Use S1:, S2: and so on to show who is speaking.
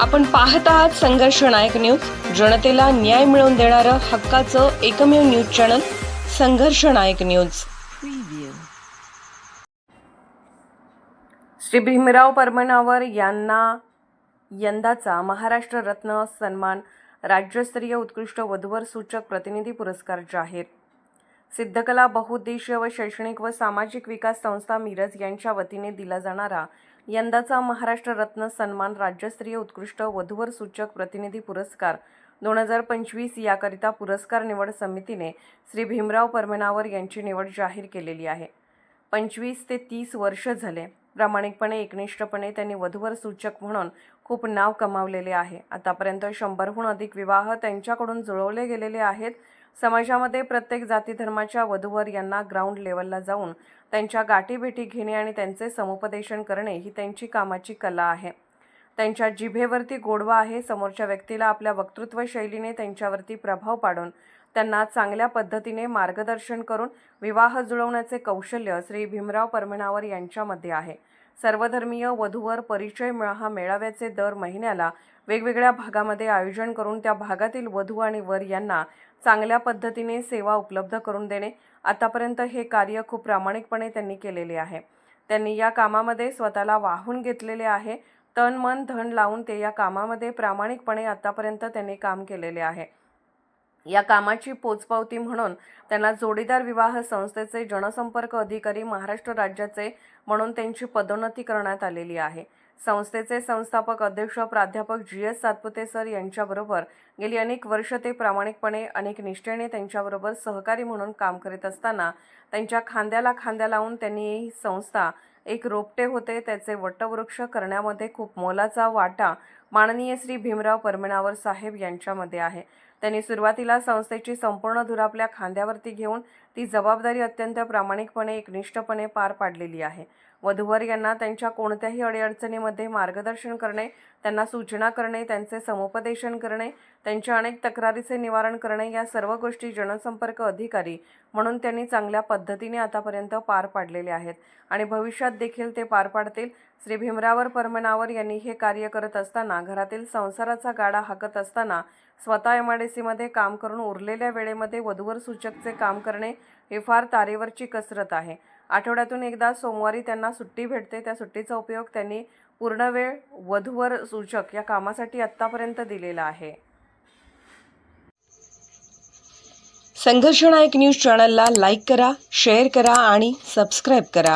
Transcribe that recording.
S1: आपण पाहत आहात संघर्ष नायक न्यूज. जनतेला न्याय मिळवून देणारं हक्काचं एकमेव news channel Sangharsh Nayak news. Shri Bhimrao Parmanwar यांना यंदाचा महाराष्ट्र रत्न सन्मान. राज्यस्तरीय उत्कृष्ट वधूवर सूचक प्रतिनिधी पुरस्कार जाहीर. सिद्धकला बहुउद्देशीय व शैक्षणिक व सामाजिक विकास संस्था मिरज यांच्या वतीने दिला जाणारा यंदाचा महाराष्ट्र रत्न सन्मान राज्यस्तरीय उत्कृष्ट वधूवर सूचक प्रतिनिधी पुरस्कार दोन हजार पंचवीस याकरिता पुरस्कार निवड समितीने श्री भीमराव परमेनावर यांची निवड जाहीर केलेली आहे. पंचवीस ते तीस वर्ष झाले. प्रामाणिकपणे एकनिष्ठपणे त्यांनी वधूवर सूचक म्हणून खूप नाव कमावलेले आहे. आतापर्यंत शंभरहून अधिक विवाह त्यांच्याकडून जुळवले गेलेले आहेत. समाजामध्ये प्रत्येक जाती धर्माच्या वधूवर यांना ग्राउंड लेवलला जाऊन त्यांच्या गाठीभेटी घेणे आणि त्यांचे समुपदेशन करणे ही त्यांची कामाची कला आहे. त्यांच्या जिभेवरती गोडवा आहे समोरच्या व्यक्तीला आपल्या वक्तृत्व शैलीने त्यांच्यावरती प्रभाव पाडून त्यांना चांगल्या पद्धतीने मार्गदर्शन करून विवाह जुळवण्याचे कौशल्य श्री भीमराव परमणावर यांच्यामध्ये आहे. सर्वधर्मीय वधूवर परिचय मेळा हा मेळाव्याचे दर महिन्याला वेगवेगळ्या भागामध्ये आयोजन करून त्या भागातील वधू आणि वर यांना चांगल्या पद्धतीने सेवा उपलब्ध करून देणे. आतापर्यंत हे कार्य खूप प्रामाणिकपणे त्यांनी केलेले आहे. त्यांनी या कामामध्ये स्वतःला वाहून घेतलेले आहे. तन मन धन लावून ते या कामामध्ये प्रामाणिकपणे आतापर्यंत त्यांनी काम केलेले आहे. या कामाची पोचपावती म्हणून त्यांना जोडीदार विवाह संस्थेचे जनसंपर्क अधिकारी महाराष्ट्र राज्याचे म्हणून त्यांची पदोन्नती करण्यात आलेली आहे. संस्थेचे संस्थापक अध्यक्ष प्राध्यापक जी एस सातपुते सर यांच्याबरोबर गेली अनेक वर्ष ते प्रामाणिकपणे अनेक निष्ठेने त्यांच्याबरोबर सहकारी म्हणून काम करीत असताना त्यांच्या खांद्याला खांद्या लावून त्यांनी ही संस्था एक रोपटे होते त्याचे वटवृक्ष करण्यामध्ये खूप मोलाचा वाटा माननीय श्री भीमराव परमेनावर साहेब यांच्यामध्ये आहे. त्यांनी सुरुवातीला संस्थेची संपूर्ण धूर आपल्या खांद्यावरती घेऊन ती जबाबदारी अत्यंत प्रामाणिकपणे एकनिष्ठपणे पार पाडलेली आहे. वधूवर यांना त्यांच्या कोणत्याही अडीअडचणीमध्ये मार्गदर्शन करणे त्यांना सूचना करणे त्यांचे समुपदेशन करणे त्यांच्या अनेक तक्रारीचे निवारण करणे या सर्व गोष्टी जनसंपर्क अधिकारी म्हणून त्यांनी चांगल्या पद्धतीने आतापर्यंत पार पाडलेले आहेत आणि भविष्यात देखील ते पार पाडतील. श्री भीमरावर परमनावर यांनी हे कार्य करत असताना घरातील संसाराचा गाडा हाकत असताना स्वतः एम आय डी सीमध्ये काम करून उरलेल्या वेळेमध्ये वधूवर सूचकचे काम करणे हे फार तारेवरची कसरत आहे. आठवड्यातून एकदा सोमवारी त्यांना सुट्टी भेटते. त्या सुट्टीचा उपयोग त्यांनी पूर्ण वेळ वधूवर सूचक या कामासाठी आत्तापर्यंत दिलेला आहे. संघर्ष एक न्यूज चॅनलला लाईक करा शेअर करा आणि सबस्क्राईब करा.